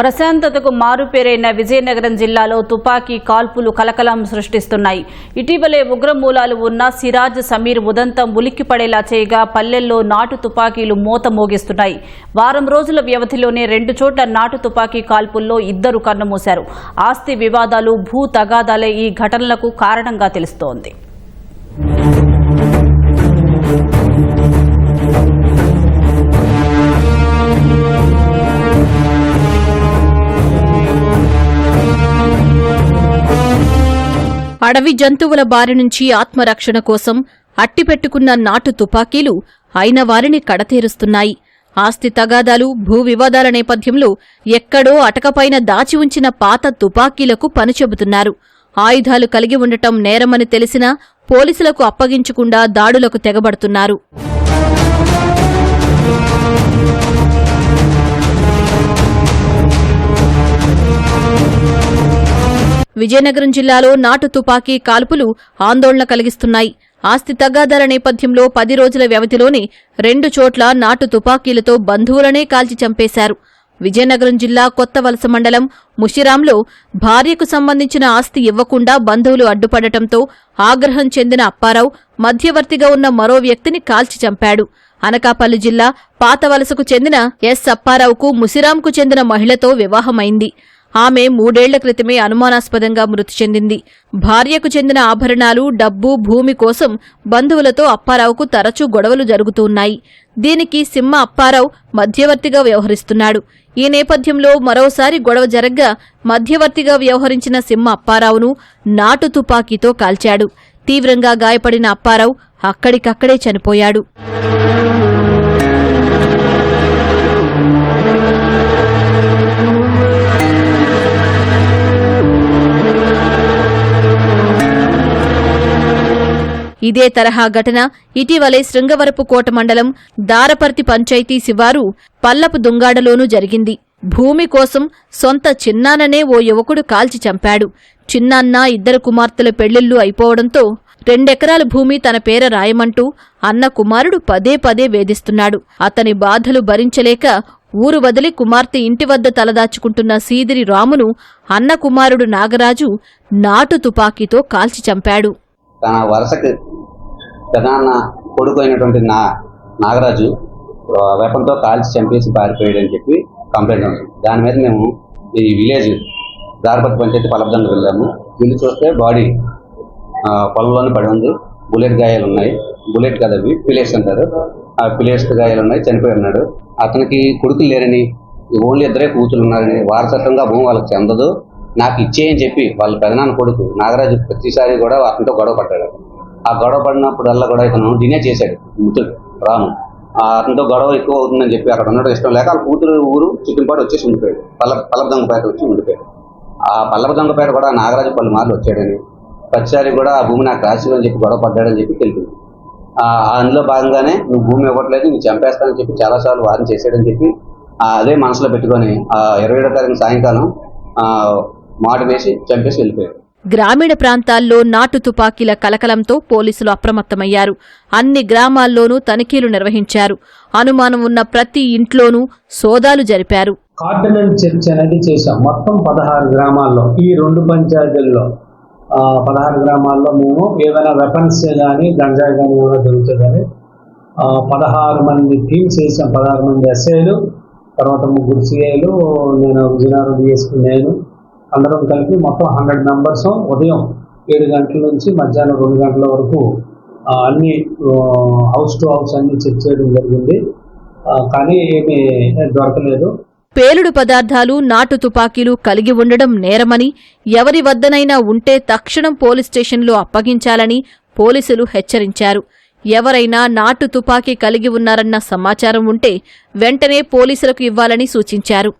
ప్రశాంతతకు మారుపేరైన విజయనగరం జిల్లాలో తుపాకీ కాల్పులు కలకలం సృష్టిస్తున్నాయి. ఇటీవలే ఉగ్రమూలాలు ఉన్న సిరాజ్ సమీర్ ఉదంతం ఉలిక్కిపడేలా చేయగా పల్లెల్లో నాటు తుపాకీలు మోత మోగిస్తున్నాయి వారం రోజుల వ్యవధిలోనే రెండు చోట్ల నాటు తుపాకీ కాల్పుల్లో ఇద్దరు కన్నుమూశారు. ఆస్తి వివాదాలు భూ తగాదాలే ఈ ఘటనలకు కారణంగా తెలుస్తోంది. అడవి జంతువుల బారి నుంచి ఆత్మరక్షణ కోసం అట్టిపెట్టుకున్న నాటు తుపాకీలు అయిన వారిని కడతేరుస్తున్నాయి. ఆస్తి తగాదాలు భూ వివాదాల నేపథ్యంలో ఎక్కడో అటకపైన దాచి ఉంచిన పాత తుపాకీలకు పని చెబుతున్నారు ఆయుధాలు కలిగి ఉండటం నేరమని తెలిసినా పోలీసులకు అప్పగించకుండా దాడులకు తెగబడుతున్నారు. విజయనగరం జిల్లాలో నాటు తుపాకీ కాల్పులు ఆందోళన కలిగిస్తున్నాయి. ఆస్తి తగాదాల నేపథ్యంలో పది రోజుల వ్యవధిలోనే రెండు చోట్ల నాటు తుపాకీలతో బంధువులనే కాల్చి చంపేశారు. విజయనగరం జిల్లా కొత్త వలస మండలం ముషిరాంలో భార్యకు సంబంధించిన ఆస్తి ఇవ్వకుండా బంధువులు అడ్డుపడటంతో ఆగ్రహం చెందిన అప్పారావు మధ్యవర్తిగా ఉన్న మరో వ్యక్తిని కాల్చి చంపాడు. అనకాపల్లి జిల్లా పాత వలసకు చెందిన ఎస్ అప్పారావుకు ముసిరాంకు చెందిన మహిళతో వివాహమైంది. ఆమె మూడేళ్ళ క్రితమే అనుమానాస్పదంగా మృతి చెందింది. భార్యకు చెందిన ఆభరణాలు డబ్బు భూమి కోసం బంధువులతో అప్పారావుకు తరచూ గొడవలు జరుగుతున్నాయి దీనికి సింహ అప్పారావు మధ్యవర్తిగా వ్యవహరిస్తున్నాడు. ఈ నేపథ్యంలో మరోసారి గొడవ జరగ్గా మధ్యవర్తిగా వ్యవహరించిన సింహ అప్పారావును నాటు తుపాకీతో కాల్చాడు. తీవ్రంగా గాయపడిన అప్పారావు అక్కడికక్కడే చనిపోయాడు. ఇదే తరహా ఘటన ఇటీవలే శృంగవరపు కోట మండలం దారపర్తి పంచాయతీ శివారు పల్లపు దుంగాడలోనూ జరిగింది. భూమి కోసం సొంత చిన్నాననే ఓ యువకుడు కాల్చి చంపాడు. చిన్నాన్న ఇద్దరు కుమార్తెల పెళ్ళిళ్ళు అయిపోవడంతో రెండెకరాల భూమి తన పేర రాయమంటూ అన్న కుమారుడు పదే పదే వేధిస్తున్నాడు. అతని బాధలు భరించలేక ఊరు వదిలి కుమార్తె ఇంటి వద్ద తలదాచుకుంటున్న సీదిరి రామును అన్న కుమారుడు నాగరాజు నాటు తుపాకీతో కాల్చి చంపాడు. తన వరుసకు ప్రధాన కొడుకు అయినటువంటి నా నాగరాజు ఆ, వెపన్తో కాల్చి చంపేసి పారిపోయాడని చెప్పి కంప్లైంట్ ఉంది. దాని మీద మేము ఈ విలేజ్ దారపతి పంచాయతీ పలపదండ వెళ్ళాము. వెళ్ళి చూస్తే బాడీ పొలంలోనే పడి ఉంది. బుల్లెట్ గాయాలు ఉన్నాయి. బుల్లెట్ కదా అవి పిలేస్ అంటారు. ఆ పిలేస్ గాయాలు ఉన్నాయి చనిపోయి ఉన్నాడు. అతనికి కొడుకులు లేరని ఓన్లీ ఇద్దరే కూతురు ఉన్నారని వారసత్వంగా భూమి వాళ్ళకి చెందదు. నాకు ఇచ్చేయని చెప్పి వాళ్ళ పెదనాన్న కొడుకు నాగరాజు ప్రతిసారి కూడా అతనితో గొడవ పడ్డాడు. ఆ గొడవ పడినప్పుడల్లా కూడా ఇతను డినే చేశాడు మృతుడు రాము. ఆ అతనితో గొడవ ఎక్కువ అవుతుందని చెప్పి అక్కడ ఉండడం ఇష్టం లేక వాళ్ళ కూతురు ఊరు చికెన్పాటు వచ్చేసి ఉండిపోయాడు. పల్ల పల్లపదంగపేట వచ్చి ఉండిపోయాడు. ఆ పల్లపదంగపేట కూడా నాగరాజు పలు మార్లు వచ్చాడని ప్రతిసారి కూడా ఆ భూమి నాకు రాసి అని చెప్పి గొడవ పడ్డాడని చెప్పి తెలిపింది అందులో భాగంగానే నువ్వు భూమి ఇవ్వట్లేదు నువ్వు చంపేస్తానని చెప్పి చాలాసార్లు వాదన చేశాడని చెప్పి అదే మనసులో పెట్టుకొని ఆ ఇరవై ఏడో తారీఖు సాయంకాలం మాట వేసి చంపేసి వెళ్ళిపోయాడు. గ్రామీణ ప్రాంతాల్లో నాటు తుపాకీల కలకలంతో పోలీసులు అప్రమత్తమయ్యారు. అన్ని గ్రామాల్లోనూ తనిఖీలు నిర్వహించారు. అనుమానం ఉన్న ప్రతి ఇంట్లోనూ సోదాలు జరిపారు. కార్డినల్ చర్చ్ అనేది చేశాం. మొత్తం పదహారు గ్రామాల్లో ఈ రెండు పంచాయతీల్లో. పదహారు గ్రామాల్లో మేము ఏదైనా వెపన్స్ కానీ గంజాయి కానీ ఏమైనా దొరుకుతుందని పదహారు మంది టీమ్స్ వేసాం పదహారు మంది ఎస్ఐలు తర్వాత ముగ్గురు సిఐలు నేను విజయనగరం డిఎస్పీ నేను అందరం కలిపి మొత్తం హండ్రెడ్ మెంబర్స్ ఉదయం ఏడు గంటల నుంచి మధ్యాహ్నం రెండు గంటల వరకు అన్ని హౌస్ టు హౌస్ అన్ని చెక్ చేయడం జరిగింది. కానీ ఏమీ దొరకలేదు. పేలుడు పదార్థాలు నాటు తుపాకీలు కలిగి ఉండడం నేరమని ఎవరి వద్దనైనా ఉంటే తక్షణం పోలీస్ స్టేషన్లో అప్పగించాలని పోలీసులు హెచ్చరించారు. ఎవరైనా నాటు తుపాకీ కలిగి ఉన్నారన్న సమాచారం ఉంటే వెంటనే పోలీసులకు ఇవ్వాలని సూచించారు.